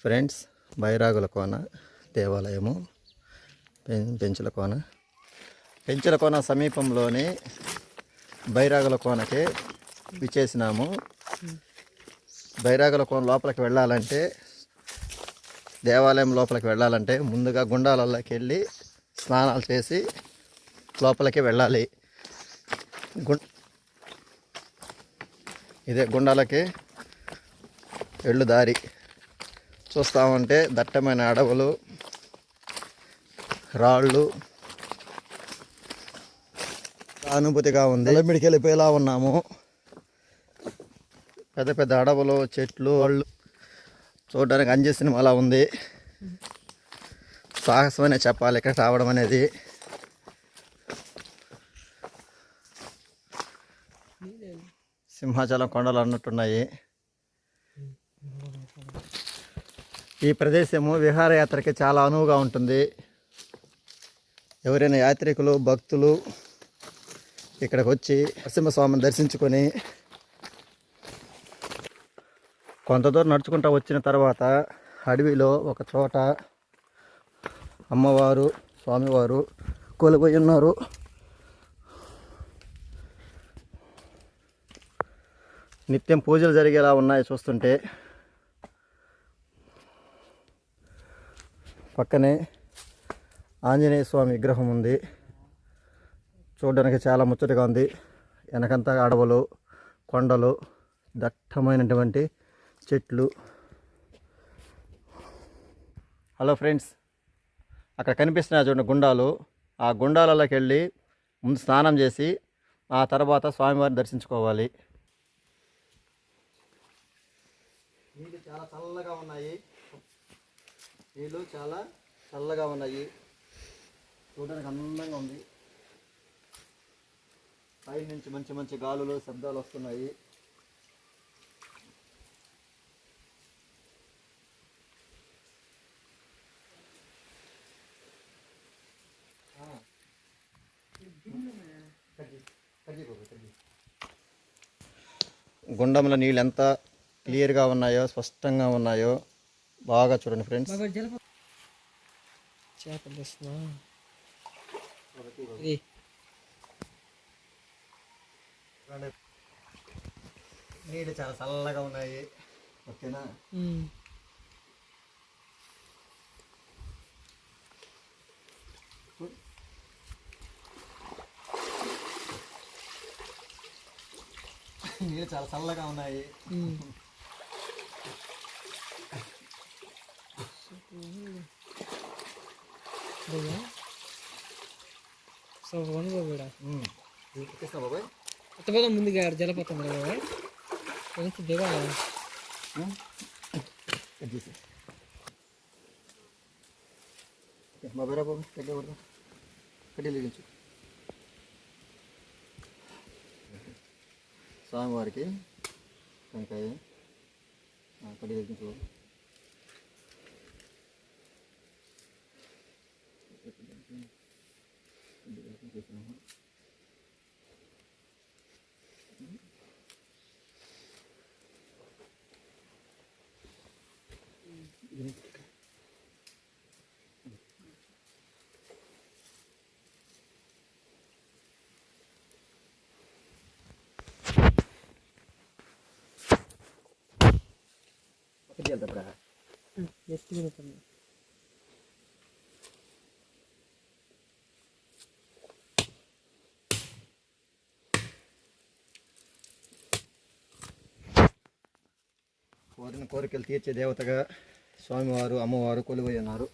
Friends బైరాగుల కోన దేవాలయము పెంచుల కోన. పెంచుల కోన సమీపంలోని బైరాగుల కోనకి విచ్చేసినాము. బైరాగుల కోన లోపలికి వెళ్ళాలంటే దేవాలయం లోపలికి వెళ్ళాలంటే ముందుగా గుండాలలోకి వెళ్ళి స్నానాలు చేసి లోపలికి వెళ్ళాలి. గు ఇదే గుండాలకి వెళ్ళు దారి. చూస్తామంటే దట్టమైన అడవులు రాళ్ళు అనుభూతిగా ఉంది. ఎలమిడికి వెళ్ళిపోయేలా ఉన్నాము. పెద్ద పెద్ద అడవులు చెట్లు వాళ్ళు చూడడానికి అంజీ సినిమాలా ఉంది. సాహసమనే చెప్పాలి ఇక్కడ రావడం అనేది. సింహాచలం కొండలు అన్నట్టున్నాయి. ఈ ప్రదేశము విహారయాత్రకి చాలా అనువుగా ఉంటుంది. ఎవరైనా యాత్రికులు భక్తులు ఇక్కడికి వచ్చి నరసింహస్వామిని దర్శించుకొని కొంత దూరం నడుచుకుంటూ వచ్చిన తర్వాత అడవిలో ఒక చోట అమ్మవారు స్వామివారు కోల్పోయి ఉన్నారు. నిత్యం పూజలు జరిగేలా ఉన్నాయి చూస్తుంటే. పక్కనే ఆంజనేయ స్వామి విగ్రహం ఉంది. చూడడానికి చాలా ముచ్చటగా ఉంది. వెనకంతా అడవులు కొండలు దట్టమైనటువంటి చెట్లు. హలో ఫ్రెండ్స్ అక్కడ కనిపిస్తున్నాయి చూడండి గుండాలు. ఆ గుండాలలోకి వెళ్ళి ముందు స్నానం చేసి ఆ తర్వాత స్వామివారిని దర్శించుకోవాలి. నీళ్ళు చాలా చల్లగా ఉన్నాయి. నీళ్ళు చాలా చల్లగా ఉన్నాయి. చూడడానికి అందంగా ఉంది. పై నుంచి మంచి మంచి గాలులు శబ్దాలు వస్తున్నాయి. గుండంలో నీళ్ళు ఎంత క్లియర్గా ఉన్నాయో స్పష్టంగా ఉన్నాయో బాగా చూడండి ఫ్రెండ్స్. చేపలు తెస్తున్నా. నీళ్ళు చాలా చల్లగా ఉన్నాయి. ఓకేనా. నీళ్ళు చాలా చల్లగా ఉన్నాయి. సో కూడా. ఎక్కిస్తావా బాబాయ్ ముందుగా జలపాతం దిగాలి బాబాయ్ రా కొడదాం కడ్డీ లిగించు స్వామివారికి కడ్డీ లిగించు బాబు Где добра? Есть тебе напомню. కోరిన కోరికలు తీర్చే దేవతగా స్వామివారు అమ్మవారు కొలువై ఉన్నారు.